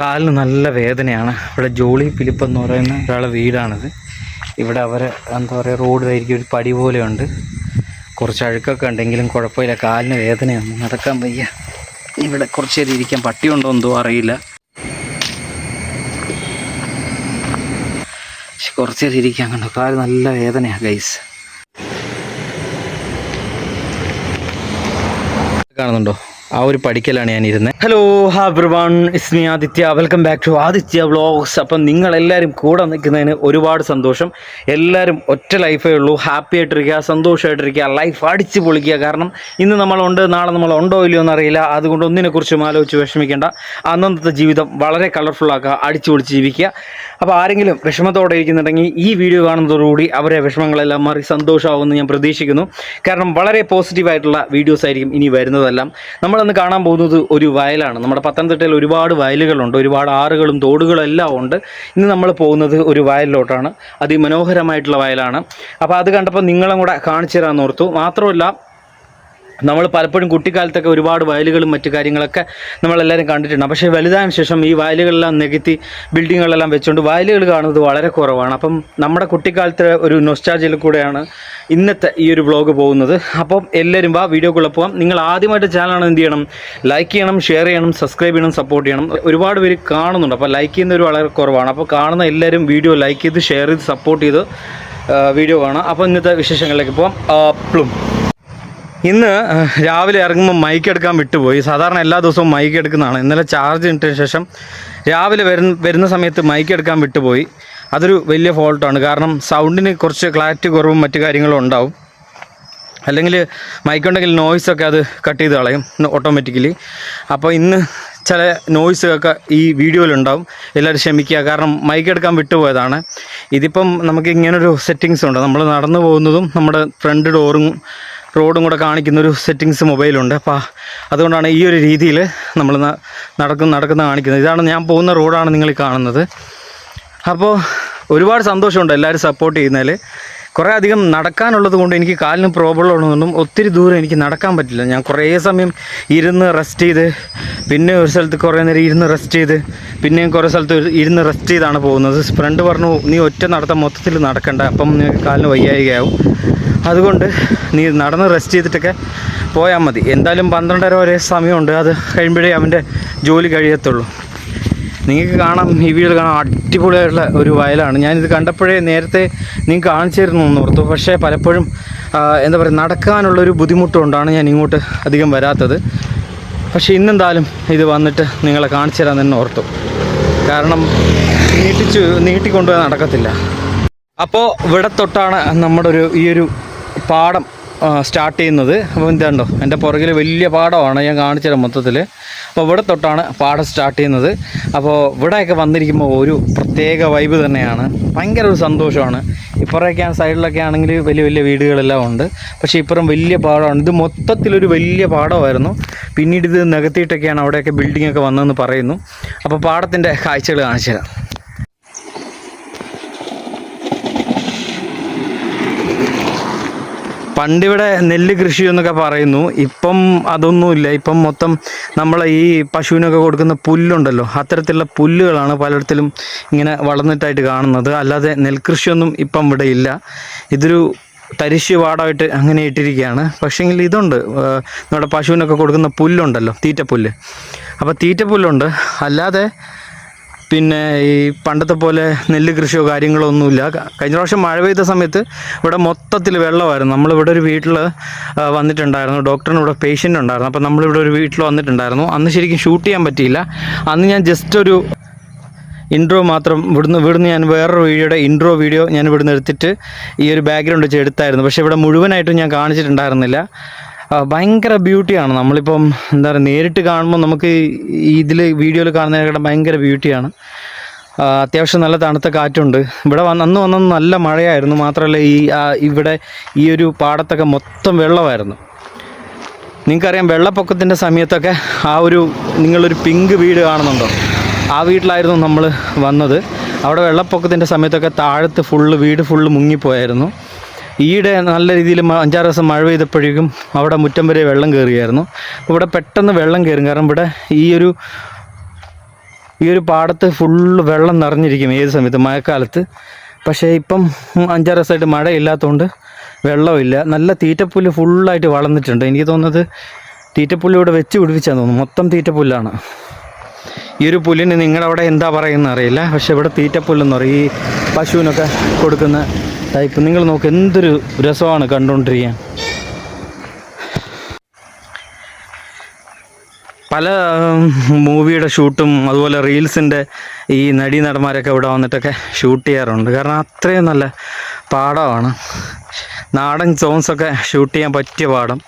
കാലിന് നല്ല വേദനയാണ്. ഇവിടെ ജോളി ഫിലിപ്പ് എന്ന് പറയുന്ന ഒരാളെ വീടാണിത്. ഇവിടെ അവരെ എന്താ പറയുക റോഡ് ആയിരിക്കും ഒരു പടി പോലെയുണ്ട്. കുറച്ച് അഴുക്കൊക്കെ ഉണ്ടെങ്കിലും കുഴപ്പമില്ല. കാലിന് വേദനയാണ്. നടക്കാൻ വയ്യ. ഇവിടെ കുറച്ച് നേരം ഇരിക്കാൻ പട്ടിയുണ്ടോ എന്തോ അറിയില്ല. പക്ഷെ കുറച്ച് നേരം ഇരിക്കാൻ കണ്ടു? കാൽ നല്ല വേദനയാണ് ഗൈസ് കാണുന്നുണ്ടോ? ആ ഒരു പഠിക്കലാണ് ഞാൻ ഇരുന്നത് hello everyone is is me Aditya welcome back to Aditya vlogs അപ്പം നിങ്ങൾ എല്ലാവരും കൂടെ നിൽക്കുന്നതിന് ഒരുപാട് സന്തോഷം. എല്ലാവരും ഒറ്റ ലൈഫേ ഉള്ളൂ. ഹാപ്പി ആയിട്ടിരിക്കുക സന്തോഷമായിട്ടിരിക്കുക ലൈഫ് അടിച്ച് പൊളിക്കുക. കാരണം ഇന്ന് നമ്മളുണ്ട് നാളെ നമ്മൾ ഉണ്ടോ ഇല്ലയോ എന്നറിയില്ല. അതുകൊണ്ട് ഒന്നിനെക്കുറിച്ചും ആലോചിച്ച് വിഷമിക്കേണ്ട. അന്നത്തെ ജീവിതം വളരെ കളർഫുൾ അടിച്ചു പൊളിച്ച് ജീവിക്കുക. അപ്പോൾ ആരെങ്കിലും വിഷമത്തോടെ ഇരിക്കുന്നുണ്ടെങ്കിൽ ഈ വീഡിയോ കാണുന്നതോടുകൂടി അവരെ വിഷമങ്ങളെല്ലാം മാറി സന്തോഷമാകുമെന്ന് ഞാൻ പ്രതീക്ഷിക്കുന്നു. കാരണം വളരെ പോസിറ്റീവായിട്ടുള്ള വീഡിയോസ് ആയിരിക്കും ഇനി വരുന്നതെല്ലാം. നമ്മളന്ന് കാണാൻ പോകുന്നത് ഒരു വയലാണ്. നമ്മുടെ പത്തനംതിട്ടയിൽ ഒരുപാട് വയലുകളുണ്ട് ഒരുപാട് ആറുകളും തോടുകളും എല്ലാം ഉണ്ട്. ഇന്ന് നമ്മൾ പോകുന്നത് ഒരു വയലിലോട്ടാണ്. അതിമനോഹരമായിട്ടുള്ള വയലാണ്. അപ്പോൾ അത് കണ്ടപ്പോൾ നിങ്ങളും കൂടെ കാണിച്ചു തരാമെന്ന് ഓർത്തു. മാത്രമല്ല നമ്മൾ പലപ്പോഴും കുട്ടിക്കാലത്തൊക്കെ ഒരുപാട് വയലുകളും മറ്റു കാര്യങ്ങളൊക്കെ നമ്മളെല്ലാവരും കണ്ടിട്ടുണ്ട്. പക്ഷേ വലുതായതിനു ശേഷം ഈ വയലുകളെല്ലാം നികത്തി ബിൽഡിങ്ങുകളെല്ലാം വെച്ചുകൊണ്ട് വയലുകൾ കാണുന്നത് വളരെ കുറവാണ്. അപ്പം നമ്മുടെ കുട്ടിക്കാലത്തെ ഒരു നൊസ്റ്റാജിൽ കൂടെയാണ് ഇന്നത്തെ ഈ ഒരു വ്ളോഗ് പോകുന്നത്. അപ്പം എല്ലാവരും വാ വീഡിയോക്കുള്ള പോകാം നിങ്ങൾ ആദ്യമായിട്ട് ചാനലാണ് എന്ത് ചെയ്യണം? ലൈക്ക് ചെയ്യണം ഷെയർ ചെയ്യണം സബ്സ്ക്രൈബ് ചെയ്യണം സപ്പോർട്ട് ചെയ്യണം. ഒരുപാട് പേര് കാണുന്നുണ്ട്. അപ്പോൾ ലൈക്ക് ചെയ്യുന്നവർ വളരെ കുറവാണ്. അപ്പോൾ കാണുന്ന എല്ലാവരും വീഡിയോ ലൈക്ക് ചെയ്ത് ഷെയർ ചെയ്ത് സപ്പോർട്ട് ചെയ്ത് വീഡിയോ കാണാം അപ്പോൾ ഇന്നത്തെ വിശേഷങ്ങളിലേക്ക് പോകാം പ്ലും ഇന്ന് രാവിലെ ഇറങ്ങുമ്പോൾ മൈക്ക് എടുക്കാൻ വിട്ടുപോയി. സാധാരണ എല്ലാ ദിവസവും മൈക്ക് എടുക്കുന്നതാണ്. ഇന്നലെ ചാർജ് ഇട്ടതിന് ശേഷം രാവിലെ വരുന്ന വരുന്ന സമയത്ത് മൈക്ക് എടുക്കാൻ വിട്ടുപോയി. അതൊരു വലിയ ഫോൾട്ടാണ് കാരണം സൗണ്ടിന് കുറച്ച് ക്ലാരിറ്റി കുറവും മറ്റു കാര്യങ്ങളും ഉണ്ടാവും. അല്ലെങ്കിൽ മൈക്ക് മൈക്കുണ്ടെങ്കിൽ നോയ്സൊക്കെ അത് കട്ട് ചെയ്ത് കളയും ഓട്ടോമാറ്റിക്കലി അപ്പോൾ ഇന്ന് ചില നോയ്സൊക്കെ ഈ വീഡിയോയിലുണ്ടാവും എല്ലാവരും ക്ഷമിക്കുക. കാരണം മൈക്ക് എടുക്കാൻ വിട്ടുപോയതാണ്. ഇതിപ്പം നമുക്ക് ഇങ്ങനൊരു സെറ്റിങ്സ് ഉണ്ട്. നമ്മൾ നടന്നു പോകുന്നതും നമ്മുടെ ഫ്രണ്ട് ഡോറും റോഡും കൂടെ കാണിക്കുന്ന ഒരു സെറ്റിങ്സ് മൊബൈലുണ്ട്. അപ്പോൾ അതുകൊണ്ടാണ് ഈ ഒരു രീതിയിൽ നമ്മൾ നടക്കുന്ന നടക്കുന്ന കാണിക്കുന്നത്. ഇതാണ് ഞാൻ പോകുന്ന റോഡാണ് നിങ്ങൾ കാണുന്നത്. അപ്പോൾ ഒരുപാട് സന്തോഷമുണ്ട് എല്ലാവരും സപ്പോർട്ട് ചെയ്യുന്നതിൽ കുറേ അധികം നടക്കാനുള്ളത് കൊണ്ട് എനിക്ക് കാലിന് പ്രോബ്ലം ഉള്ളതുകൊണ്ടും ഒത്തിരി ദൂരം എനിക്ക് നടക്കാൻ പറ്റില്ല. ഞാൻ കുറേ സമയം ഇരുന്ന് റെസ്റ്റ് ചെയ്ത് പിന്നെ ഒരു സ്ഥലത്ത് കുറേ നേരം ഇരുന്ന് റെസ്റ്റ് ചെയ്ത് പിന്നെയും കുറേ സ്ഥലത്ത് ഇരുന്ന് റെസ്റ്റ് ചെയ്താണ് പോകുന്നത്. ഫ്രണ്ട് പറഞ്ഞു നീ ഒറ്റ നടത്തം മൊത്തത്തിൽ നടക്കണ്ട. അപ്പം നിനക്ക് കാലിന് വയ്യായികയാവും. അതുകൊണ്ട് നീ നടന്ന് റെസ്റ്റ് ചെയ്തിട്ടൊക്കെ പോയാൽ മതി. എന്തായാലും പന്ത്രണ്ടര വരെ സമയമുണ്ട്. അത് കഴിയുമ്പോഴേ അവന്റെ ജോലി കഴിയത്തുള്ളൂ. നിങ്ങൾക്ക് കാണാം ഈ വീട് കാണാം അടിപൊളിയായിട്ടുള്ള ഒരു വയലാണ്. ഞാനിത് കണ്ടപ്പോഴേ നേരത്തെ നിങ്ങൾക്ക് കാണിച്ചു തരുന്നു എന്ന് ഓർത്തു. പക്ഷേ പലപ്പോഴും എന്താ പറയുക നടക്കാനുള്ളൊരു ബുദ്ധിമുട്ടുകൊണ്ടാണ് ഞാൻ ഇങ്ങോട്ട് അധികം വരാത്തത്. പക്ഷേ ഇന്നെന്തായാലും ഇത് വന്നിട്ട് നിങ്ങളെ കാണിച്ചു തരാൻ തന്നെ ഓർത്തു. കാരണം നീട്ടിച്ചു നീട്ടിക്കൊണ്ടുപോയി നടക്കത്തില്ല. അപ്പോൾ ഇവിടെ തൊട്ടാണ് നമ്മുടെ ഒരു ഈ ഒരു പാടം സ്റ്റാർട്ട് ചെയ്യുന്നത്. അപ്പോൾ എന്താണ്ടോ എന്റെ പുറകിൽ വലിയ പാടമാണ് ഞാൻ കാണിച്ചത് മൊത്തത്തിൽ അപ്പോൾ ഇവിടെ തൊട്ടാണ് പാടം സ്റ്റാർട്ട് ചെയ്യുന്നത്. അപ്പോൾ ഇവിടെയൊക്കെ വന്നിരിക്കുമ്പോൾ ഒരു പ്രത്യേക വൈബ് തന്നെയാണ്. ഭയങ്കര ഒരു സന്തോഷമാണ്. ഇപ്പുറമൊക്കെ ആ സൈഡിലൊക്കെ ആണെങ്കിൽ വലിയ വലിയ വീടുകളെല്ലാം ഉണ്ട്. പക്ഷേ ഇപ്പുറം വലിയ പാടമാണ്. ഇത് മൊത്തത്തിലൊരു വലിയ പാടമായിരുന്നു. പിന്നീട് ഇത് നികത്തിയിട്ടൊക്കെയാണ് അവിടെയൊക്കെ ബിൽഡിങ്ങൊക്കെ വന്നതെന്ന് പറയുന്നു. അപ്പോൾ പാടത്തിന്റെ കാഴ്ചകൾ കാണിച്ചു തരാം. പണ്ടിവിടെ നെല്ല് കൃഷി എന്നൊക്കെ പറയുന്നു. ഇപ്പം അതൊന്നുമില്ല. ഇപ്പം മൊത്തം നമ്മളെ ഈ പശുവിനൊക്കെ കൊടുക്കുന്ന പുല്ലുണ്ടല്ലോ. അത്തരത്തിലുള്ള പുല്ലുകളാണ് പലയിടത്തിലും ഇങ്ങനെ വളർന്നിട്ടായിട്ട് കാണുന്നത്. അല്ലാതെ നെൽകൃഷിയൊന്നും ഇപ്പം ഇവിടെ ഇല്ല. ഇതൊരു തരിശ് പാടമായിട്ട് അങ്ങനെ ഇട്ടിരിക്കുകയാണ്. പക്ഷേങ്കിൽ ഇതുണ്ട്. നമ്മുടെ പശുവിനൊക്കെ കൊടുക്കുന്ന പുല്ലുണ്ടല്ലോ. തീറ്റപ്പുല്ല് അപ്പോൾ തീറ്റപ്പുല്ലുണ്ട് അല്ലാതെ പിന്നെ ഈ പണ്ടത്തെ പോലെ നെല്ല് കൃഷിയോ കാര്യങ്ങളോ ഒന്നുമില്ല. കഴിഞ്ഞ പ്രാവശ്യം മഴ പെയ്ത സമയത്ത് ഇവിടെ മൊത്തത്തിൽ വെള്ളമായിരുന്നു. നമ്മളിവിടെ ഒരു വീട്ടിൽ വന്നിട്ടുണ്ടായിരുന്നു. ഡോക്ടറിന് ഇവിടെ പേഷ്യന്റ് ഉണ്ടായിരുന്നു. അപ്പോൾ നമ്മളിവിടെ ഒരു വീട്ടിൽ വന്നിട്ടുണ്ടായിരുന്നു. അന്ന് ശരിക്കും ഷൂട്ട് ചെയ്യാൻ പറ്റിയില്ല. അന്ന് ഞാൻ ജസ്റ്റ് ഒരു ഇൻട്രോ മാത്രം ഇവിടുന്ന് ഇവിടുന്ന് ഞാൻ വേറൊരു വീഡിയോയുടെ ഇൻട്രോ വീഡിയോ ഞാൻ ഇവിടുന്ന് എടുത്തിട്ട് ഈ ഒരു ബാക്ക്ഗ്രൗണ്ട് വെച്ച് എടുത്തായിരുന്നു. പക്ഷേ ഇവിടെ മുഴുവനായിട്ടും ഞാൻ കാണിച്ചിട്ടുണ്ടായിരുന്നില്ല. ഭയങ്കര ബ്യൂട്ടിയാണ് നമ്മളിപ്പം എന്താ പറയുക നേരിട്ട് കാണുമ്പോൾ നമുക്ക് ഇതിൽ വീഡിയോയിൽ കാണുന്നതിനേക്കാളും ഭയങ്കര ബ്യൂട്ടിയാണ് അത്യാവശ്യം നല്ല തണുത്ത കാറ്റുണ്ട്. ഇവിടെ വന്ന് അന്ന് വന്നത് നല്ല മഴയായിരുന്നു. മാത്രമല്ല ഈ ഇവിടെ ഈ ഒരു പാടത്തൊക്കെ മൊത്തം വെള്ളമായിരുന്നു. നിങ്ങൾക്കറിയാം വെള്ളപ്പൊക്കത്തിന്റെ സമയത്തൊക്കെ ആ ഒരു നിങ്ങളൊരു പിങ്ക് വീട് കാണുന്നുണ്ടോ? ആ വീട്ടിലായിരുന്നു നമ്മൾ വന്നത്. അവിടെ വെള്ളപ്പൊക്കത്തിന്റെ സമയത്തൊക്കെ താഴത്ത് ഫുള്ള് വീട് ഫുള്ള് മുങ്ങിപ്പോയായിരുന്നു. ഈയിടെ നല്ല രീതിയിൽ അഞ്ചാറ് ദിവസം മഴ പെയ്തപ്പോഴേക്കും അവിടെ മുറ്റം വരെ വെള്ളം കയറിയായിരുന്നു ഇവിടെ പെട്ടെന്ന് വെള്ളം കയറും. കാരണം ഇവിടെ ഈ ഒരു ഈ ഒരു പാടത്ത് ഫുള്ള് വെള്ളം നിറഞ്ഞിരിക്കും ഏത് സമയത്ത് മഴക്കാലത്ത്. പക്ഷേ ഇപ്പം അഞ്ചാറ് ദിവസമായിട്ട് മഴ ഇല്ലാത്തതുകൊണ്ട് വെള്ളമില്ല. നല്ല തീറ്റപ്പുല്ല് ഫുള്ളായിട്ട് വളർന്നിട്ടുണ്ട്. എനിക്ക് തോന്നുന്നത് തീറ്റപ്പുല്ല് ഇവിടെ വെച്ച് പിടിപ്പിച്ചാന്ന് തോന്നുന്നു. മൊത്തം തീറ്റപ്പുല്ലാണ്. ഈ ഒരു പുല്ലിന് നിങ്ങളുടെ അവിടെ എന്താ പറയുന്നത് അറിയില്ല. പക്ഷെ ഇവിടെ തീറ്റപ്പുല്ലെന്ന് പറയും. ഈ പശുവിനൊക്കെ കൊടുക്കുന്ന ടൈപ്പ് നിങ്ങൾ നോക്ക് എന്തൊരു രസമാണ് കണ്ടുകൊണ്ടിരിക്കാൻ പല മൂവിയുടെ ഷൂട്ടും അതുപോലെ റീൽസിന്റെ ഈ നടി നടന്മാരൊക്കെ ഇവിടെ വന്നിട്ടൊക്കെ ഷൂട്ട് ചെയ്യാറുണ്ട്. കാരണം അത്രയും നല്ല പാടമാണ് നാടൻ സോങ്സൊക്കെ ഷൂട്ട് ചെയ്യാൻ പറ്റിയ പാടം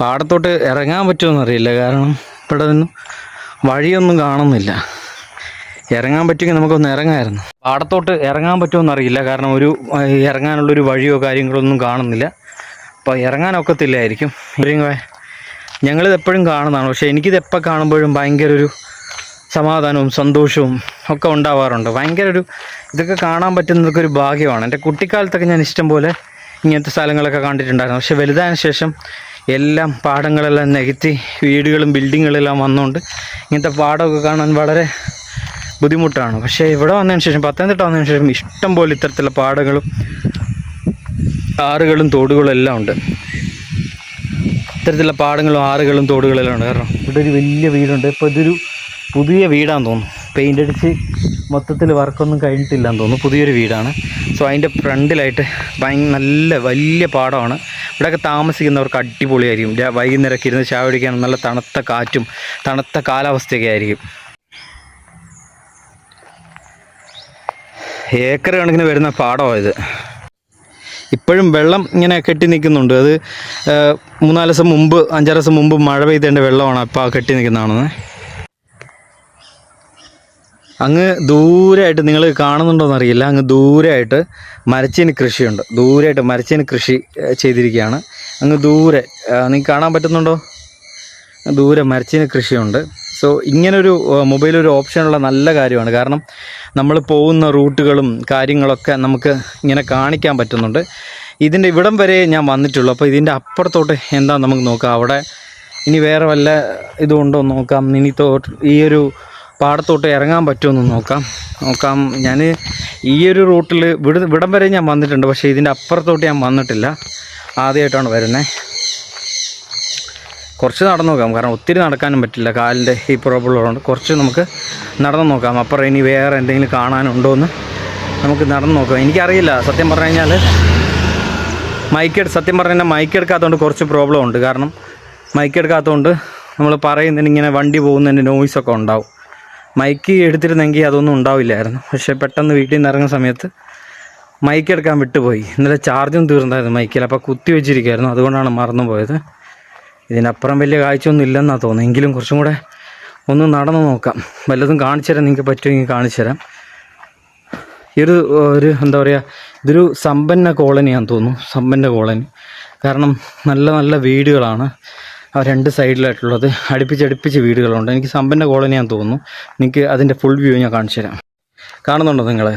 പാടത്തോട്ട് ഇറങ്ങാൻ പറ്റുമെന്നറിയില്ല കാരണം ഇവിടെ നിന്നും വഴിയൊന്നും കാണുന്നില്ല. ഇറങ്ങാൻ പറ്റുമെങ്കിൽ നമുക്കൊന്ന് ഇറങ്ങായിരുന്നു. പാടത്തോട്ട് ഇറങ്ങാൻ പറ്റുമെന്ന് അറിയില്ല കാരണം ഒരു ഇറങ്ങാനുള്ളൊരു വഴിയോ കാര്യങ്ങളോ ഒന്നും കാണുന്നില്ല. അപ്പോൾ ഇറങ്ങാനൊക്കത്തില്ലായിരിക്കും ഞങ്ങളിത് എപ്പോഴും കാണുന്നതാണ്. പക്ഷേ എനിക്കിത് എപ്പോൾ കാണുമ്പോഴും ഭയങ്കര ഒരു സമാധാനവും സന്തോഷവും ഒക്കെ ഉണ്ടാവാറുണ്ട്. ഭയങ്കര ഒരു ഇതൊക്കെ കാണാൻ പറ്റുന്നതൊക്കെ ഒരു ഭാഗ്യമാണ്. എന്റെ കുട്ടിക്കാലത്തൊക്കെ ഞാൻ ഇഷ്ടം പോലെ ഇങ്ങനത്തെ സ്ഥലങ്ങളൊക്കെ കണ്ടിട്ടുണ്ടായിരുന്നു. പക്ഷേ വലുതായതിനു ശേഷം എല്ലാം പാടങ്ങളെല്ലാം നികത്തി വീടുകളും ബിൽഡിങ്ങുകളെല്ലാം വന്നുകൊണ്ട് ഇങ്ങനത്തെ പാടമൊക്കെ കാണാൻ വളരെ ബുദ്ധിമുട്ടാണ്. പക്ഷേ ഇവിടെ വന്നതിന് ശേഷം പത്തനംതിട്ട വന്നതിന് ശേഷം ഇഷ്ടം പോലെ ഇത്തരത്തിലുള്ള പാടങ്ങളും ആറുകളും തോടുകളും എല്ലാം ഉണ്ട്. ഇത്തരത്തിലുള്ള പാടങ്ങളും ആറുകളും തോടുകളെല്ലാം ഉണ്ട്. കാരണം ഇവിടെ ഒരു വലിയ വീടുണ്ട്. ഇപ്പോൾ ഇതൊരു പുതിയ വീടാന്ന് തോന്നുന്നു. പെയിന്റ് അടിച്ച് മൊത്തത്തിൽ വർക്കൊന്നും കഴിഞ്ഞിട്ടില്ലാന്ന് തോന്നുന്നു. പുതിയൊരു വീടാണ്. സോ അതിന്റെ ഫ്രണ്ടിലായിട്ട് ഭയങ്കര നല്ല വലിയ പാടമാണ്. ഇവിടെയൊക്കെ താമസിക്കുന്നവർക്ക് അടിപൊളിയായിരിക്കും. വൈകുന്നേരം വൈകുന്നേരമൊക്കെ ഇരുന്ന് ചായ നല്ല തണുത്ത കാറ്റും തണുത്ത കാലാവസ്ഥയൊക്കെ ആയിരിക്കും. ഏക്കർ കണക്കിന് വരുന്ന പാടമാണ് ഇത്. ഇപ്പോഴും വെള്ളം ഇങ്ങനെ കെട്ടി നിൽക്കുന്നുണ്ട്. അത് മൂന്നാൽ ദിവസം മുമ്പ് അഞ്ചാറ് ദിവസം മുമ്പ് മഴ പെയ്തതിന്റെ വെള്ളമാണ് ഇപ്പോൾ കെട്ടി നിൽക്കുന്നതാണെന്ന് അങ്ങ് ദൂരെയായിട്ട് നിങ്ങൾ കാണുന്നുണ്ടോയെന്ന് അറിയില്ല അങ്ങ് ദൂരെയായിട്ട് മരച്ചീനി കൃഷിയുണ്ട്. ദൂരെയായിട്ട് മരച്ചീനി കൃഷി ചെയ്തിരിക്കുകയാണ്. അങ്ങ് ദൂരെ നിങ്ങൾക്ക് കാണാൻ പറ്റുന്നുണ്ടോ? ദൂരെ മരച്ചീനി കൃഷിയുണ്ട്. സോ ഇങ്ങനൊരു മൊബൈൽ ഒരു ഓപ്ഷനുള്ള നല്ല കാര്യമാണ്. കാരണം നമ്മൾ പോകുന്ന റൂട്ടുകളും കാര്യങ്ങളൊക്കെ നമുക്ക് ഇങ്ങനെ കാണിക്കാൻ പറ്റുന്നുണ്ട്. ഇതിന്റെ ഇവിടം വരെ ഞാൻ വന്നിട്ടുള്ളൂ. അപ്പോൾ ഇതിന്റെ അപ്പുറത്തോട്ട് എന്താ നമുക്ക് നോക്കാം. അവിടെ ഇനി വേറെ വല്ല ഇതുണ്ടോ നോക്കാം. ഇനി ഈ ഒരു പാടത്തോട്ട് ഇറങ്ങാൻ പറ്റുമെന്ന് നോക്കാം. നോക്കാം. ഞാൻ ഈ ഒരു റൂട്ടിൽ ഇവിടം വരെ ഞാൻ വന്നിട്ടുണ്ട്. പക്ഷേ ഇതിന്റെ അപ്പുറത്തോട്ട് ഞാൻ വന്നിട്ടില്ല. ആദ്യമായിട്ടാണ് വരുന്നത് കുറച്ച് നടന്നു നോക്കാം. കാരണം ഒത്തിരി നടക്കാനും പറ്റില്ല. കാലിന്റെ ഈ പ്രോബ്ലം ഉള്ളതുകൊണ്ട് കുറച്ച് നമുക്ക് നടന്നു നോക്കാം. അപ്പുറം ഇനി വേറെ എന്തെങ്കിലും കാണാനുണ്ടോ എന്ന് നമുക്ക് നടന്നു നോക്കാം. എനിക്കറിയില്ല. സത്യം പറഞ്ഞു കഴിഞ്ഞാൽ മൈക്ക് സത്യം പറഞ്ഞു കഴിഞ്ഞാൽ മൈക്ക് എടുക്കാത്തതുകൊണ്ട് കുറച്ച് പ്രോബ്ലം ഉണ്ട്. കാരണം മൈക്ക് എടുക്കാത്തതുകൊണ്ട് നമ്മൾ പറയുന്നതിന് ഇങ്ങനെ വണ്ടി പോകുന്നതിന്റെ നോയ്സൊക്കെ ഉണ്ടാവും. മൈക്ക് എടുത്തിരുന്നെങ്കിൽ അതൊന്നും ഉണ്ടാവില്ലായിരുന്നു. പക്ഷേ പെട്ടെന്ന് വീട്ടിൽ നിന്ന് ഇറങ്ങുന്ന സമയത്ത് മൈക്ക് എടുക്കാൻ വിട്ടുപോയി. ഇന്നലെ ചാർജും തീർന്നായിരുന്നു മൈക്കിൽ അപ്പോൾ കുത്തി വെച്ചിരിക്കുമായിരുന്നു അതുകൊണ്ടാണ് മറന്നു പോയത് ഇതിനപ്പുറം വലിയ കാഴ്ചയൊന്നും ഇല്ലെന്നാണ് തോന്നുന്നത് എങ്കിലും കുറച്ചും കൂടെ ഒന്ന് നടന്നു നോക്കാം. വല്ലതും കാണിച്ചു തരാം നിങ്ങൾക്ക് പറ്റുമെങ്കിൽ കാണിച്ചു തരാം. ഈ ഒരു ഒരു എന്താ പറയുക ഇതൊരു സമ്പന്ന കോളനിയാന്ന് തോന്നുന്നു. സമ്പന്ന കോളനി. കാരണം നല്ല നല്ല വീടുകളാണ് ആ രണ്ട് സൈഡിലായിട്ടുള്ളത്. അടുപ്പിച്ചടുപ്പിച്ച് വീടുകളുണ്ട്. എനിക്ക് സമ്പന്ന കോളനിയാന്ന് തോന്നുന്നു. എനിക്ക് അതിന്റെ ഫുൾ വ്യൂ ഞാൻ കാണിച്ചു തരാം. കാണുന്നുണ്ടോ നിങ്ങൾ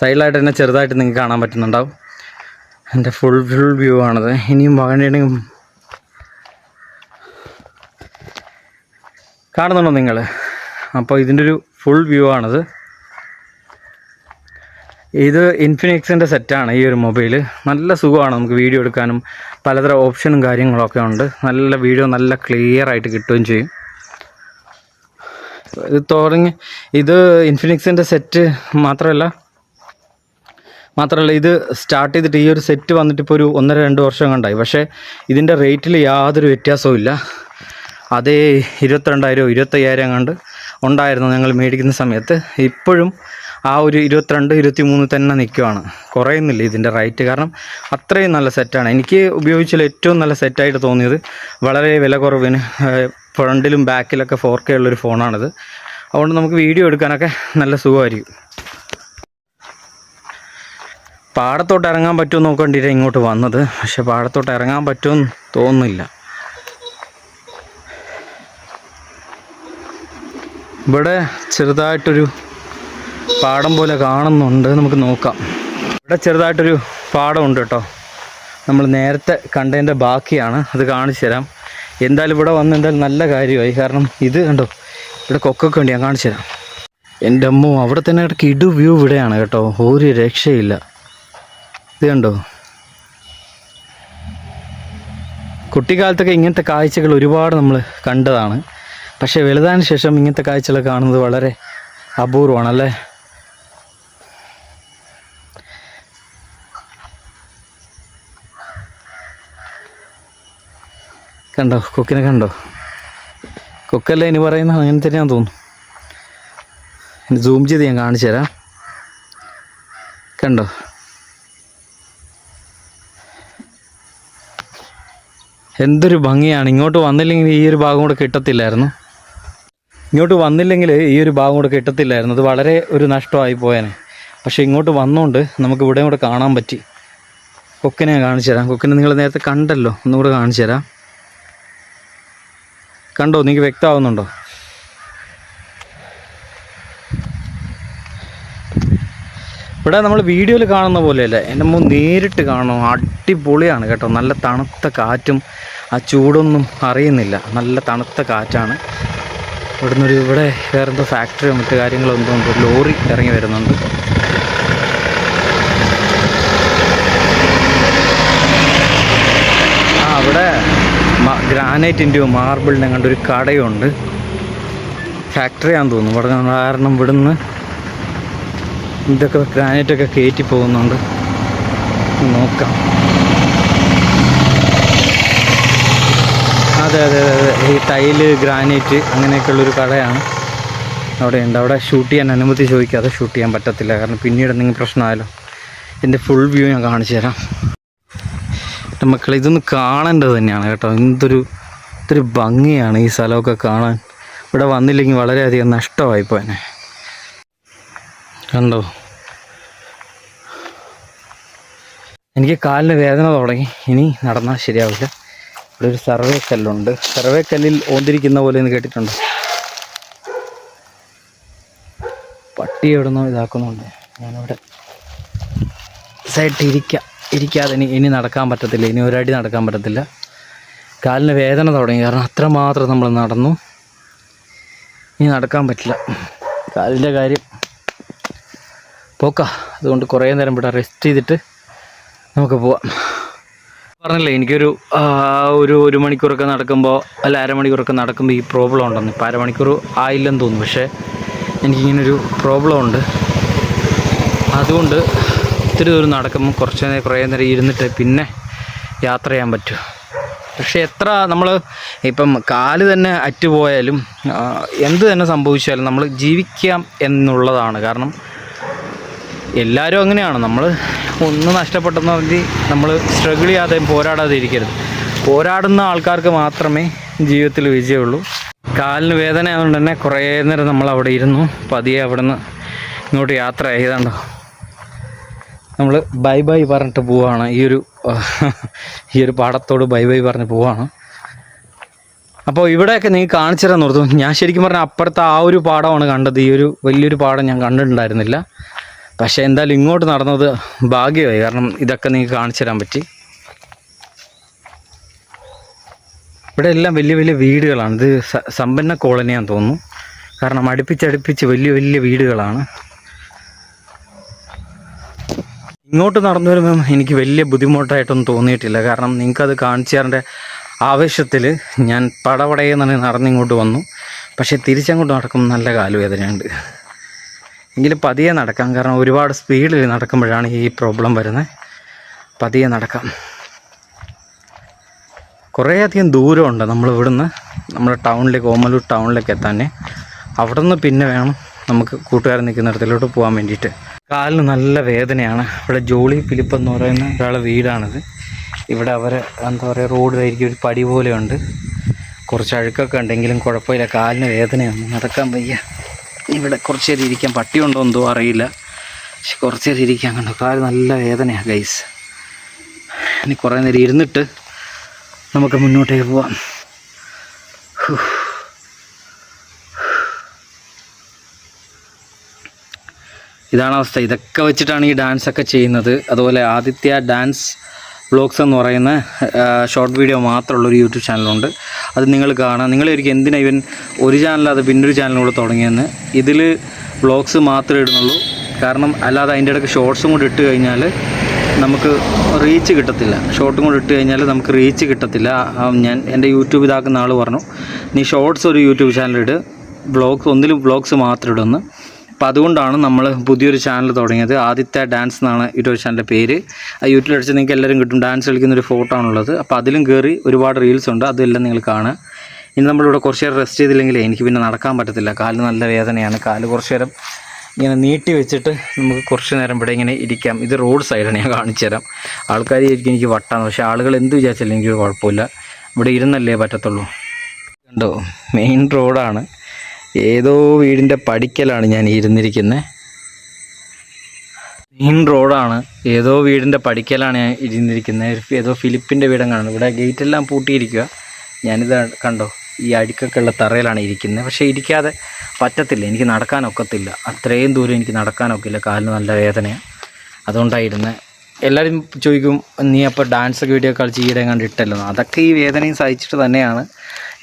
സൈഡിലായിട്ട് തന്നെ ചെറുതായിട്ട് നിങ്ങൾക്ക് കാണാൻ പറ്റുന്നുണ്ടാവും. എന്റെ ഫുൾ ഫുൾ വ്യൂ ആണത്. ഇനിയും വേണമെങ്കിൽ കാണുന്നുണ്ടോ നിങ്ങൾ അപ്പോൾ ഇതിന്റെ ഒരു ഫുൾ വ്യൂ ആണത്. ഇത് ഇൻഫിനിക്സിന്റെ സെറ്റാണ് ഈ ഒരു മൊബൈൽ നല്ല സുഖമാണ് നമുക്ക് വീഡിയോ എടുക്കാനും. പലതരം ഓപ്ഷനും കാര്യങ്ങളൊക്കെ ഉണ്ട്. നല്ല വീഡിയോ നല്ല ക്ലിയർ ആയിട്ട് കിട്ടുകയും ചെയ്യും. ഇത് തുടങ്ങി ഇത് ഇൻഫിനിക്സിന്റെ സെറ്റ് മാത്രമല്ല മാത്രമല്ല ഇത് സ്റ്റാർട്ട് ചെയ്തിട്ട് ഈ ഒരു സെറ്റ് വന്നിട്ട് ഇപ്പോൾ ഒരു ഒന്നര രണ്ട് വർഷം കണ്ടായി. പക്ഷേ ഇതിന്റെ റേറ്റിൽ യാതൊരു വ്യത്യാസവും ഇല്ല. അതേ ഇരുപത്തിരണ്ടായിരം ഇരുപത്തയ്യായിരം കണ്ട് ഉണ്ടായിരുന്നു ഞങ്ങൾ മേടിക്കുന്ന സമയത്ത്. ഇപ്പോഴും ആ ഒരു ഇരുപത്തിരണ്ട് ഇരുപത്തി മൂന്ന് തന്നെ നിൽക്കുവാണ്. കുറയുന്നില്ല ഇതിന്റെ റൈറ്റ് കാരണം അത്രയും നല്ല സെറ്റാണ് എനിക്ക് ഉപയോഗിച്ചാൽ ഏറ്റവും നല്ല സെറ്റായിട്ട് തോന്നിയത് വളരെ വില കുറവിന് ഫ്രണ്ടിലും ബാക്കിലൊക്കെ ഫോർ കെ ഉള്ളൊരു ഫോണാണിത് അതുകൊണ്ട് നമുക്ക് വീഡിയോ എടുക്കാനൊക്കെ നല്ല സുഖമായിരിക്കും. പാടത്തോട്ട് ഇറങ്ങാൻ പറ്റുമോ നോക്കണ്ടിട്ട് ഇങ്ങോട്ട് വന്നത്. പക്ഷെ പാടത്തോട്ട് ഇറങ്ങാൻ പറ്റുമെന്ന് തോന്നുന്നില്ല. ഇവിടെ ചെറുതായിട്ടൊരു പാടം പോലെ കാണുന്നുണ്ട്. നമുക്ക് നോക്കാം. ഇവിടെ ചെറുതായിട്ടൊരു പാടമുണ്ട് കേട്ടോ. നമ്മൾ നേരത്തെ കണ്ടതിന്റെ ബാക്കിയാണ്. അത് കാണിച്ചു തരാം. എന്തായാലും ഇവിടെ വന്ന് എന്തായാലും നല്ല കാര്യമായി. കാരണം ഇത് കണ്ടോ ഇവിടെ കൊക്കൊക്കെ ഉണ്ട്. ഞാൻ കാണിച്ചു തരാം. എന്റെ അമ്മ അവിടെ തന്നെ ഇടയ്ക്ക് ഇടു വ്യൂ ഇവിടെയാണ് കേട്ടോ. ഒരു രക്ഷയില്ല. ഇത് കണ്ടോ? കുട്ടിക്കാലത്തൊക്കെ ഇങ്ങനത്തെ കാഴ്ചകൾ ഒരുപാട് നമ്മൾ കണ്ടതാണ്. പക്ഷേ വലുതാന് ശേഷം ഇങ്ങനത്തെ കാഴ്ചകൾ കാണുന്നത് വളരെ അപൂർവമാണല്ലേ കണ്ടോ? കൊക്കിനെ കണ്ടോ? കൊക്കല്ലേ ഇനി പറയുന്ന അങ്ങനെ തന്നെയാന്ന് തോന്നുന്നു. ഇനി സൂം ചെയ്ത് ഞാൻ കാണിച്ചു തരാം. കണ്ടോ? എന്തൊരു ഭംഗിയാണ്. ഇങ്ങോട്ട് വന്നില്ലെങ്കിൽ ഈ ഒരു ഭാഗം കൂടെ കിട്ടത്തില്ലായിരുന്നു. ഇങ്ങോട്ട് വന്നില്ലെങ്കിൽ ഈ ഒരു ഭാഗം കൂടെ കിട്ടത്തില്ലായിരുന്നു. അത് വളരെ ഒരു നഷ്ടമായി പോയേനെ. പക്ഷേ ഇങ്ങോട്ട് വന്നുകൊണ്ട് നമുക്ക് ഇവിടെ കൂടെ കാണാൻ പറ്റി. കൊക്കിനെ കാണിച്ചു തരാം. കൊക്കിനെ നിങ്ങൾ നേരത്തെ കണ്ടല്ലോ. ഒന്നുകൂടെ കാണിച്ചു തരാം. കണ്ടോ? നിങ്ങൾക്ക് വ്യക്തമാവുന്നുണ്ടോ? ഇവിടെ നമ്മൾ വീഡിയോയിൽ കാണുന്ന പോലെയല്ല. എന്റെ മുമ്പ് നേരിട്ട് കാണും അടിപൊളിയാണ് കേട്ടോ. നല്ല തണുത്ത കാറ്റും ആ ചൂടൊന്നും അറിയുന്നില്ല. നല്ല തണുത്ത കാറ്റാണ്. ഇവിടുന്ന് ഒരു ഇവിടെ വേറെന്തോ ഫാക്ടറിയോ മറ്റു കാര്യങ്ങളോ എന്തോ ഉണ്ട് ലോറി ഇറങ്ങി വരുന്നുണ്ട്. ആ അവിടെ ഗ്രാനൈറ്റിന്റെയോ മാർബിളിന്റെ കണ്ട ഒരു കടയുണ്ട്. ഫാക്ടറിയാന്ന് തോന്നുന്നു. ഇവിടെ കാരണം ഇവിടുന്ന് ഇതൊക്കെ ഗ്രാനൈറ്റൊക്കെ കയറ്റി പോകുന്നുണ്ട്. നോക്കാം. അതെ അതെ അതെ ഈ ടൈൽ ഗ്രാനൈറ്റ് അങ്ങനെയൊക്കെയുള്ളൊരു കടയാണ്. അവിടെ ഉണ്ട് അവിടെ ഷൂട്ട് ചെയ്യാൻ അനുമതി ചോദിക്കാതെ ഷൂട്ട് ചെയ്യാൻ പറ്റത്തില്ല. കാരണം പിന്നീട് എന്തെങ്കിലും പ്രശ്നമായാലോ. ഇതിന്റെ ഫുൾ വ്യൂ ഞാൻ കാണിച്ചു തരാം. എന്റെ മക്കളെ ഇതൊന്ന് കാണേണ്ടത് തന്നെയാണ് കേട്ടോ. എന്തൊരു ഇതൊരു ഭംഗിയാണ് ഈ സ്ഥലമൊക്കെ കാണാൻ. ഇവിടെ വന്നില്ലെങ്കിൽ വളരെയധികം നഷ്ടമായിപ്പോയനെ. കണ്ടോ? എനിക്ക് കാലിന് വേദന തുടങ്ങി. ഇനി നടന്നാൽ ശരിയാവില്ല. ഇവിടെ ഒരു സർവേ കല്ലുണ്ട്. സർവേ കല്ലിൽ ഓന്തിരിക്കുന്ന പോലെ എന്ന് കേട്ടിട്ടുണ്ട്? പട്ടി എവിടുന്നോ ഇതാക്കുന്നുണ്ട്. ഞാനിവിടെ സൈഡിൽ ഇരിക്കാം ഇരിക്കാതെ ഇനി ഇനി നടക്കാൻ പറ്റത്തില്ല. ഇനി ഒരടി നടക്കാൻ പറ്റത്തില്ല. കാലിന് വേദന തുടങ്ങി. കാരണം അത്രമാത്രം നമ്മൾ നടന്നു. ഇനി നടക്കാൻ പറ്റില്ല. കാലിന്റെ കാര്യം പോക്ക. അതുകൊണ്ട് കുറേ നേരം ഇവിടെ റെസ്റ്റ് ചെയ്തിട്ട് നമുക്ക് പോവാം. പറഞ്ഞില്ലേ എനിക്കൊരു ഒരു ഒരു മണിക്കൂറൊക്കെ നടക്കുമ്പോൾ അല്ല അരമണിക്കൂറൊക്കെ നടക്കുമ്പോൾ ഈ പ്രോബ്ലം ഉണ്ടെന്ന്. ഇപ്പോൾ അരമണിക്കൂർ ആയില്ലെന്ന് തോന്നുന്നു. പക്ഷേ എനിക്കിങ്ങനൊരു പ്രോബ്ലം ഉണ്ട്. അതുകൊണ്ട് ഒത്തിരി ദൂരം നടക്കുമ്പോൾ കുറച്ച് നേരം കുറേ നേരം ഇരുന്നിട്ട് പിന്നെ യാത്ര ചെയ്യാൻ പറ്റും. പക്ഷേ എത്ര നമ്മൾ ഇപ്പം കാൽ തന്നെ അറ്റുപോയാലും എന്ത് തന്നെ സംഭവിച്ചാലും നമ്മൾ ജീവിക്കാം എന്നുള്ളതാണ്. കാരണം എല്ലാവരും അങ്ങനെയാണ്. നമ്മൾ ഒന്ന് നഷ്ടപ്പെട്ടെന്ന് പറഞ്ഞ് നമ്മൾ സ്ട്രഗിൾ ചെയ്യാതെ പോരാടാതെ ഇരിക്കരുത് പോരാടുന്ന ആൾക്കാർക്ക് മാത്രമേ ജീവിതത്തിൽ വിജയമുള്ളൂ. കാലിന് വേദന ആയതുകൊണ്ട് തന്നെ കുറേ നേരം നമ്മൾ അവിടെ ഇരുന്നു. പതിയെ അവിടെ നിന്ന് ഇങ്ങോട്ട് യാത്ര ചെയ്താണ്ടോ നമ്മൾ ബൈ ബൈ പറഞ്ഞിട്ട് പോവാണ്. ഈ ഒരു ഈ ഒരു പാടത്തോട് ബൈ ബൈ പറഞ്ഞ് പോവാണ്. അപ്പോൾ ഇവിടെയൊക്കെ നീ കാണിച്ചു തരാൻ ഓർത്തു. ഞാൻ ശരിക്കും പറഞ്ഞാൽ അപ്പുറത്തെ ആ ഒരു പാടമാണ് കണ്ടത്. ഈ ഒരു വലിയൊരു പാടം ഞാൻ കണ്ടിട്ടുണ്ടായിരുന്നില്ല. പക്ഷേ എന്തായാലും ഇങ്ങോട്ട് നടന്നത് ഭാഗ്യമായി. കാരണം ഇതൊക്കെ നിങ്ങൾക്ക് കാണിച്ചു തരാൻ പറ്റി. ഇവിടെ എല്ലാം വലിയ വലിയ വീടുകളാണ്. ഇത് സമ്പന്ന കോളനിയാന്ന് തോന്നുന്നു. കാരണം അടുപ്പിച്ചടുപ്പിച്ച് വലിയ വലിയ വീടുകളാണ്. ഇങ്ങോട്ട് നടന്നു വരുമ്പം എനിക്ക് വലിയ ബുദ്ധിമുട്ടായിട്ടൊന്നും തോന്നിയിട്ടില്ല. കാരണം നിങ്ങൾക്കത് കാണിച്ചു തരേണ്ട ആവശ്യത്തിൽ ഞാൻ പടപടയെ തന്നെ നടന്നിങ്ങോട്ട് വന്നു. പക്ഷേ തിരിച്ചങ്ങോട്ട് നടക്കുമ്പോൾ നല്ല കാലുവേദനയുണ്ട്. എങ്കിലും പതിയെ നടക്കാം. കാരണം ഒരുപാട് സ്പീഡിൽ നടക്കുമ്പോഴാണ് ഈ പ്രോബ്ലം വരുന്നത്. പതിയെ നടക്കാം. കുറേയധികം ദൂരമുണ്ട് നമ്മൾ ഇവിടുന്ന്. നമ്മുടെ ടൗണിലേക്ക് ഓമലൂർ ടൗണിലേക്ക് എത്താൻ. അവിടെ നിന്ന് പിന്നെ വേണം നമുക്ക് കൂട്ടുകാരൻ നിൽക്കുന്നിടത്തിലോട്ട് പോകാൻ വേണ്ടിയിട്ട്. കാലിന് നല്ല വേദനയാണ്. ഇവിടെ ജോളി ഫിലിപ്പ് എന്ന് പറയുന്ന ഒരാളെ വീടാണിത്. ഇവിടെ അവരെ എന്താ പറയുക റോഡിലായിരിക്കും ഒരു പടി പോലെയുണ്ട്. കുറച്ച് അഴുക്കൊക്കെ ഉണ്ടെങ്കിലും കുഴപ്പമില്ല. കാലിന് വേദനയാണ്. നടക്കാൻ വയ്യ. ഇവിടെ കുറച്ച് നേരം ഇരിക്കാൻ പട്ടിയുണ്ടോ എന്തോ അറിയില്ല. പക്ഷെ കുറച്ച് നേരം ഇരിക്കാൻ കണ്ടു. കാൽ നല്ല വേദനയാണ് ഗൈസ് ഇനി കുറേ നേരം ഇരുന്നിട്ട് നമുക്ക് മുന്നോട്ടേക്ക് പോവാം. ഇതാണ് അവസ്ഥ. ഇതൊക്കെ വെച്ചിട്ടാണ് ഈ ഡാൻസ് ഒക്കെ ചെയ്യുന്നത്. അതുപോലെ ആദിത്യ ഡാൻസ് വ്ളോഗ്സ് എന്ന് പറയുന്ന ഷോർട്ട് വീഡിയോ മാത്രമുള്ള ഒരു യൂട്യൂബ് ചാനലുണ്ട് അത് നിങ്ങൾ കാണാം. നിങ്ങളൊരിക്കും എന്തിനാ ഇവൻ ഒരു ചാനലത് പിന്നൊരു ചാനൽ തുടങ്ങിയെന്ന്. ഇതിൽ വ്ളോഗ്സ് മാത്രമേ ഇടുന്നുള്ളൂ. കാരണം അല്ലാതെ അതിന്റെ ഇടയ്ക്ക് ഷോർട്സും കൂടി ഇട്ട് കഴിഞ്ഞാൽ നമുക്ക് റീച്ച് കിട്ടത്തില്ല. ഷോർട്ടും കൂടി ഇട്ട് കഴിഞ്ഞാൽ നമുക്ക് റീച്ച് കിട്ടത്തില്ല. ഞാൻ എന്റെ യൂട്യൂബ് ഇതാക്കുന്ന ആൾ പറഞ്ഞു നീ ഷോർട്സ് ഒരു യൂട്യൂബ് ചാനൽ ഇട്. വ്ളോഗ്സ് ഒന്നിലും വ്ളോഗ്സ് മാത്രം ഇടുന്നു. അപ്പോൾ അതുകൊണ്ടാണ് നമ്മൾ പുതിയൊരു ചാനൽ തുടങ്ങിയത്. ആദിത്യ ഡാൻസ് എന്നാണ് യൂട്യൂബ് ചാനലിന്റെ പേര്. ആ യൂട്യൂബിൽ അടിച്ച് നിങ്ങൾക്ക് എല്ലാവരും കിട്ടും. ഡാൻസ് കളിക്കുന്ന ഒരു ഫോട്ടോ ആണുള്ളത്. അപ്പോൾ അതിലും കയറി ഒരുപാട് റീൽസ് ഉണ്ട്. അതെല്ലാം നിങ്ങൾ കാണുക. ഇനി നമ്മളിവിടെ കുറച്ച് നേരം റെസ്റ്റ് ചെയ്തില്ലെങ്കിൽ എനിക്ക് പിന്നെ നടക്കാൻ പറ്റത്തില്ല. കാലിന് നല്ല വേദനയാണ്. കാൽ കുറച്ച് നേരം ഇങ്ങനെ നീട്ടി വെച്ചിട്ട് നമുക്ക് കുറച്ച് നേരം ഇവിടെ ഇങ്ങനെ ഇരിക്കാം. ഇത് റോഡ് സൈഡാണ് ഞാൻ കാണിച്ചു തരാം. ആൾക്കാർ ആയിരിക്കും എനിക്ക് വട്ടാണ്. പക്ഷേ ആളുകൾ എന്ത് വിചാരിച്ചാലും എനിക്ക് കുഴപ്പമില്ല. ഇവിടെ ഇരുന്നല്ലേ പറ്റത്തുള്ളൂ. കണ്ടോ? മെയിൻ റോഡാണ് ഏതോ വീടിന്റെ പടിക്കലാണ് ഞാൻ ഇരുന്നിരിക്കുന്നത് മെയിൻ റോഡാണ് ഏതോ വീടിന്റെ പടിക്കലാണ് ഞാൻ ഇരുന്നിരിക്കുന്നത് ഏതോ ഫിലിപ്പിന്റെ വീടങ്ങാണ് ഇവിടെ ഗേറ്റെല്ലാം പൂട്ടിയിരിക്കുക ഞാനിത് കണ്ടോ ഈ അഴുക്കൊക്കെ ഉള്ള തറയിലാണ് ഇരിക്കുന്നത് പക്ഷേ ഇരിക്കാതെ പറ്റത്തില്ല. എനിക്ക് നടക്കാനൊക്കത്തില്ല. അത്രയും ദൂരം എനിക്ക് നടക്കാനൊക്കില്ല. കാലിന് നല്ല വേദനയാണ് അതുകൊണ്ടായിരുന്നു എല്ലാവരും ചോദിക്കും നീ അപ്പോൾ ഡാൻസൊക്കെ വീഡിയോ കളിച്ച് ഈയിടെ കണ്ടിട്ടല്ലോ? അതൊക്കെ ഈ വേദനയും സഹിച്ചിട്ട് തന്നെയാണ്.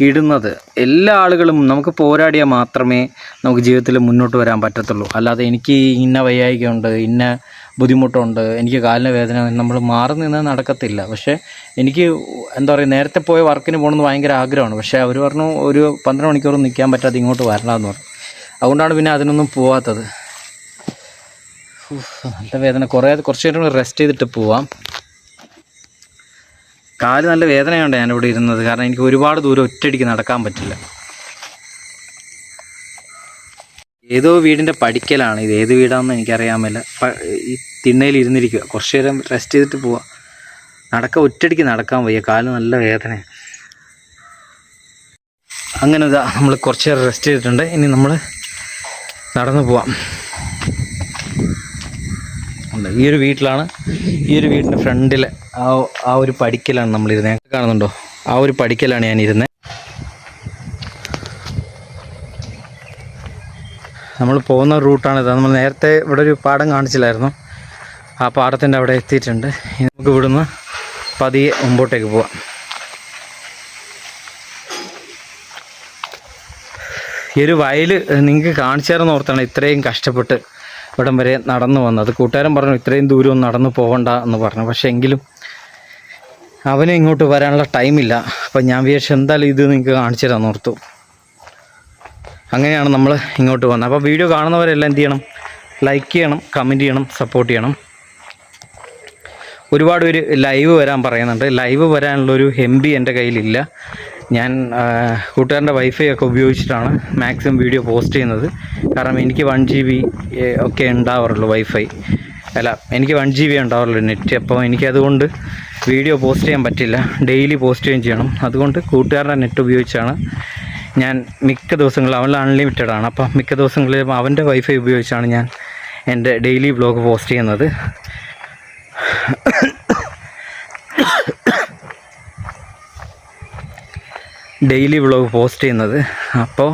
ഇടുന്നത്. എല്ലാ ആളുകളും നമുക്ക് പോരാടിയാൽ മാത്രമേ നമുക്ക് ജീവിതത്തിൽ മുന്നോട്ട് വരാൻ പറ്റത്തുള്ളൂ. അല്ലാതെ എനിക്ക് ഇന്ന വയ്യായികയുണ്ട് ഇന്ന ബുദ്ധിമുട്ടുണ്ട് എനിക്ക് കാലിന് വേദന നമ്മൾ മാറി നിന്ന് നടക്കത്തില്ല. പക്ഷേ എനിക്ക് എന്താ പറയുക നേരത്തെ പോയ വർക്കിന് പോകണമെന്ന് ഭയങ്കര ആഗ്രഹമാണ്. പക്ഷേ അവർ പറഞ്ഞു ഒരു പന്ത്രണ്ട് മണിക്കൂർ നിൽക്കാൻ പറ്റാതെ ഇങ്ങോട്ട് വരണമെന്ന് പറഞ്ഞു. അതുകൊണ്ടാണ് പിന്നെ അതിനൊന്നും പോവാത്തത്. നല്ല വേദന. കുറേ കുറച്ച് നേരം റെസ്റ്റ് ചെയ്തിട്ട് പോവാം. കാൽ നല്ല വേദനയുണ്ട് ഞാനിവിടെ ഇരുന്നത്. കാരണം എനിക്ക് ഒരുപാട് ദൂരം ഒറ്റയടിക്ക് നടക്കാൻ പറ്റില്ല. ഏതോ വീടിന്റെ പടിക്കലാണ്. ഇത് ഏത് വീടാണെന്ന് എനിക്കറിയാൻ മേല. ഈ തിണ്ണയിൽ ഇരുന്നിരിക്കുക. കുറച്ച് നേരം റെസ്റ്റ് ചെയ്തിട്ട് പോവുക നടക്ക ഒറ്റയടിക്ക് നടക്കാൻ വയ്യ. കാൽ നല്ല വേദന അങ്ങനെ നമ്മൾ കുറച്ച് നേരം റെസ്റ്റ് ചെയ്തിട്ടുണ്ട്. ഇനി നമ്മൾ നടന്നു പോവാം. ഉണ്ട്. ഈ ഒരു വീട്ടിലാണ് ഈ ഒരു വീടിന്റെ ഫ്രണ്ടിലെ ആ ആ ഒരു പടിക്കലാണ് നമ്മൾ ഇരുന്നേ കാണുന്നുണ്ടോ? ആ ഒരു പടിക്കലാണ് ഞാൻ ഇരുന്നേ നമ്മൾ പോകുന്ന റൂട്ടാണിത് നമ്മൾ നേരത്തെ ഇവിടെ ഒരു പാടം കാണിച്ചില്ലായിരുന്നു. ആ പാടത്തിന്റെ അവിടെ എത്തിയിട്ടുണ്ട്. നമുക്ക് ഇവിടുന്ന് പതിയെ മുമ്പോട്ടേക്ക് പോവാം. ഈ ഒരു വയൽ നിങ്ങൾക്ക് കാണിച്ചു തരുന്ന ഓർത്താണ് ഇത്രയും കഷ്ടപ്പെട്ട് ഇവിടം വരെ നടന്നു വന്നത്. കൂട്ടുകാരൻ പറഞ്ഞു ഇത്രയും ദൂരം നടന്നു പോകണ്ട എന്ന് പറഞ്ഞു. പക്ഷേ എങ്കിലും അവന് ഇങ്ങോട്ട് വരാനുള്ള ടൈമില്ല അപ്പം ഞാൻ വിചാരിച്ചു എന്തായാലും ഇത് നിങ്ങൾക്ക് കാണിച്ചു തരാൻ ഓർത്തു. അങ്ങനെയാണ് നമ്മൾ ഇങ്ങോട്ട് വന്നത്. അപ്പോൾ വീഡിയോ കാണുന്നവരെല്ലാം എന്ത് ചെയ്യണം? ലൈക്ക് ചെയ്യണം കമന്റ് ചെയ്യണം സപ്പോർട്ട് ചെയ്യണം. ഒരുപാട് പേര് ലൈവ് വരാൻ പറയുന്നുണ്ട്. ലൈവ് വരാനുള്ളൊരു എം ബി എന്റെ കയ്യിലില്ല. ഞാൻ കൂട്ടുകാരന്റെ വൈഫൈ ഒക്കെ ഉപയോഗിച്ചിട്ടാണ് മാക്സിമം വീഡിയോ പോസ്റ്റ് ചെയ്യുന്നത്. കാരണം എനിക്ക് വൺ ജി ബി ഒക്കെ ഉണ്ടാവാറുള്ളൂ വൈഫൈ അല്ല എനിക്ക് വൺ ജി ബി ഉണ്ടാവാറുള്ളൂ നെറ്റ് അപ്പോൾ എനിക്കതുകൊണ്ട് വീഡിയോ പോസ്റ്റ് ചെയ്യാൻ പറ്റില്ല. ഡെയിലി പോസ്റ്റ് ചെയ്യുകയും ചെയ്യണം. അതുകൊണ്ട് കൂട്ടുകാരുടെ നെറ്റ് ഉപയോഗിച്ചാണ് ഞാൻ മിക്ക ദിവസങ്ങളും അവൻ അൺലിമിറ്റഡ് ആണ്. അപ്പം മിക്ക ദിവസങ്ങളിലും അവന്റെ വൈഫൈ ഉപയോഗിച്ചാണ് ഞാൻ എന്റെ ഡെയിലി ബ്ലോഗ് പോസ്റ്റ് ചെയ്യുന്നത്. ഡെയിലി വ്ളോഗ് പോസ്റ്റ് ചെയ്യുന്നത്. അപ്പോൾ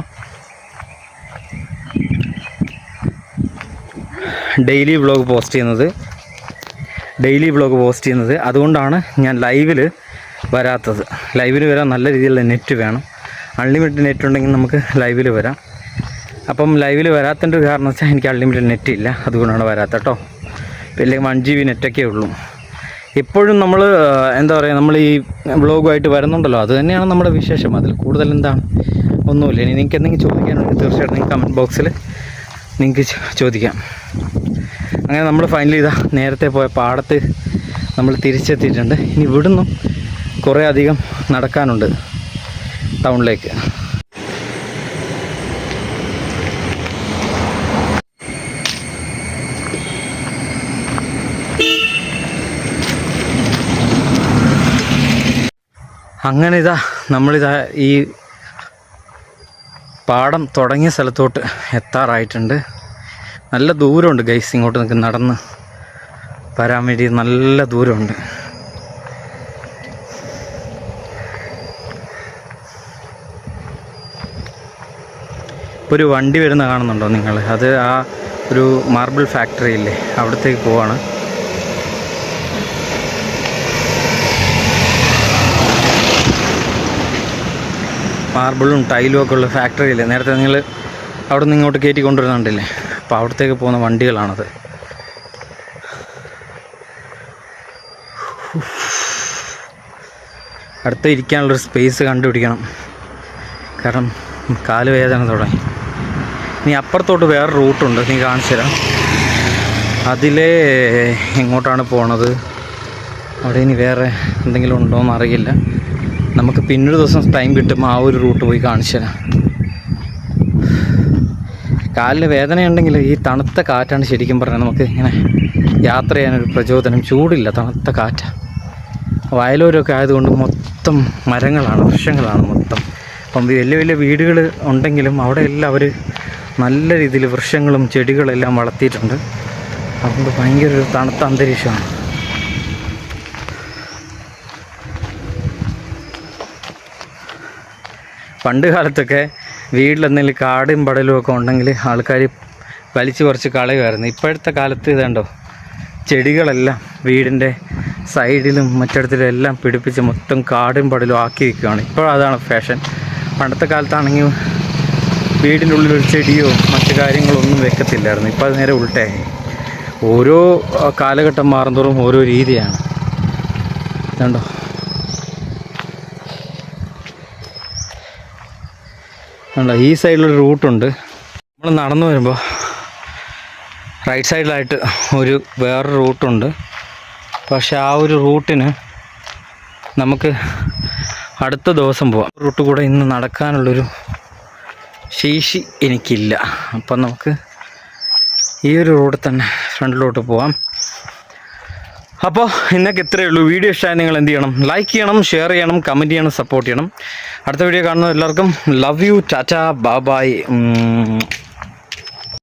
ഡെയിലി വ്ളോഗ് പോസ്റ്റ് ചെയ്യുന്നത്. ഡെയിലി വ്ളോഗ് പോസ്റ്റ് ചെയ്യുന്നത്. അതുകൊണ്ടാണ് ഞാൻ ലൈവിൽ വരാത്തത്. ലൈവിൽ വരാൻ നല്ല രീതിയിലുള്ള നെറ്റ് വേണം. അൺലിമിറ്റഡ് നെറ്റ് ഉണ്ടെങ്കിൽ നമുക്ക് ലൈവിൽ വരാം. അപ്പം ലൈവിൽ വരാത്തതിന്റെ കാരണം വെച്ചാൽ എനിക്ക് അൺലിമിറ്റഡ് നെറ്റ് ഇല്ല. അതുകൊണ്ടാണ് വരാത്ത കേട്ടോ. ഇല്ലെങ്കിൽ വൺ ജി ബി നെറ്റൊക്കെ ഉള്ളൂ. ഇപ്പോഴും നമ്മൾ എന്താ പറയുക നമ്മൾ ഈ വ്ളോഗുമായിട്ട് വരുന്നുണ്ടല്ലോ. അത് തന്നെയാണ് നമ്മുടെ വിശേഷം. അതിൽ കൂടുതൽ എന്താണ്? ഒന്നുമില്ല. ഇനി നിങ്ങൾക്ക് എന്തെങ്കിലും ചോദിക്കാനുണ്ടെങ്കിൽ തീർച്ചയായിട്ടും നിങ്ങൾക്ക് കമന്റ് ബോക്സിൽ നിങ്ങൾക്ക് ചോദിക്കാം. അങ്ങനെ നമ്മൾ ഫൈനലി ഇതാ നേരത്തെ പോയ പാടത്ത് നമ്മൾ തിരിച്ചെത്തിയിട്ടുണ്ട്. ഇനി ഇവിടുന്നും കുറേ അധികം നടക്കാനുണ്ട് ടൗണിലേക്ക് അങ്ങനെ ഇതാ നമ്മളിതാ ഈ പാടം തുടങ്ങിയ സ്ഥലത്തോട്ട് എത്താറായിട്ടുണ്ട്. നല്ല ദൂരമുണ്ട് ഗൈസ് ഇങ്ങോട്ട് നിൽക്കുന്ന നടന്ന് വരാൻ വേണ്ടി നല്ല ദൂരമുണ്ട്. ഒരു വണ്ടി വരുന്ന കാണുന്നുണ്ടോ നിങ്ങൾ അത് ആ ഒരു മാർബിൾ ഫാക്ടറി ഇല്ലേ? അവിടത്തേക്ക് പോവാണ്. മാർബിളും ടൈലും ഒക്കെ ഉള്ള ഫാക്ടറിയില്ലേ? നേരത്തെ നിങ്ങൾ അവിടെ നിന്ന് ഇങ്ങോട്ട് കയറ്റി കൊണ്ടുവരുന്നുണ്ടല്ലേ? അപ്പോൾ അവിടത്തേക്ക് പോകുന്ന വണ്ടികളാണത്. അടുത്ത് ഇരിക്കാനുള്ളൊരു സ്പേസ് കണ്ടുപിടിക്കണം. കാരണം കാൽ വേദന തുടങ്ങി. ഇനി അപ്പുറത്തോട്ട് വേറെ റൂട്ടുണ്ട് നീ കാണിച്ചു തരാം. അതിലേ എങ്ങോട്ടാണ് പോണത്? അവിടെ ഇനി വേറെ എന്തെങ്കിലും ഉണ്ടോയെന്ന് അറിയില്ല. നമുക്ക് പിന്നൊരു ദിവസം ടൈം കിട്ടുമ്പോൾ ആ ഒരു റൂട്ട് പോയി കാണിച്ചു തരാം. കാലിന് വേദനയുണ്ടെങ്കിൽ ഈ തണുത്ത കാറ്റാണ് ശരിക്കും പറഞ്ഞാൽ നമുക്ക് ഇങ്ങനെ യാത്ര ചെയ്യാനൊരു പ്രചോദനം. ചൂടില്ല തണുത്ത കാറ്റ്. വയലൂരൊക്കെ ആയതുകൊണ്ട് മൊത്തം മരങ്ങളാണ് വൃക്ഷങ്ങളാണ് മൊത്തം. അപ്പം വലിയ വലിയ വീടുകൾ ഉണ്ടെങ്കിലും അവിടെ എല്ലാം അവർ നല്ല രീതിയിൽ വൃക്ഷങ്ങളും ചെടികളെല്ലാം വളർത്തിയിട്ടുണ്ട്. അതുകൊണ്ട് ഭയങ്കര ഒരു തണുത്ത അന്തരീക്ഷമാണ്. പണ്ട് കാലത്തൊക്കെ വീട്ടിലെന്തെങ്കിലും കാടും പടലും ഒക്കെ ഉണ്ടെങ്കിൽ ആൾക്കാർ വലിച്ചു കുറച്ച് കളയുമായിരുന്നു. ഇപ്പോഴത്തെ കാലത്ത് ഇതുണ്ടോ? ചെടികളെല്ലാം വീടിന്റെ സൈഡിലും മറ്റിടത്തിലും എല്ലാം പിടിപ്പിച്ച് മൊത്തം കാടും പടലും ആക്കി വയ്ക്കുകയാണ് ഇപ്പോഴതാണ് ഫാഷൻ പണ്ടത്തെ കാലത്താണെങ്കിൽ വീടിന്റെ ഉള്ളിൽ ഒരു ചെടിയോ മറ്റു കാര്യങ്ങളോ ഒന്നും വെക്കത്തില്ലായിരുന്നു. ഇപ്പോൾ അത് നേരെ ഉൾട്ടായി ഓരോ കാലഘട്ടം മാറുന്തോറും ഓരോ രീതിയാണ്. ഇതുണ്ടോ? ഉണ്ടോ ഈ സൈഡിലൊരു റൂട്ടുണ്ട്. നമ്മൾ നടന്നു വരുമ്പോൾ റൈറ്റ് സൈഡിലായിട്ട് ഒരു വേറൊരു റൂട്ടുണ്ട്. പക്ഷെ ആ ഒരു റൂട്ടിന് നമുക്ക് അടുത്ത ദിവസം പോവാം. റൂട്ട് കൂടെ ഇന്ന് നടക്കാനുള്ളൊരു ശേഷി എനിക്കില്ല. അപ്പം നമുക്ക് ഈ ഒരു റൂട്ടിൽ തന്നെ ഫ്രണ്ടിലോട്ട് പോവാം. അപ്പോൾ ഇന്നൊക്കെ ഇത്രയേ ഉള്ളൂ. വീഡിയോ ഇഷ്ടമായി നിങ്ങൾ എന്ത് ചെയ്യണം? ലൈക്ക് ചെയ്യണം ഷെയർ ചെയ്യണം കമന്റ് ചെയ്യണം സപ്പോർട്ട് ചെയ്യണം. അടുത്ത വീഡിയോ കാണുന്ന എല്ലാവർക്കും ലവ് യു ടാറ്റ ബാബായ്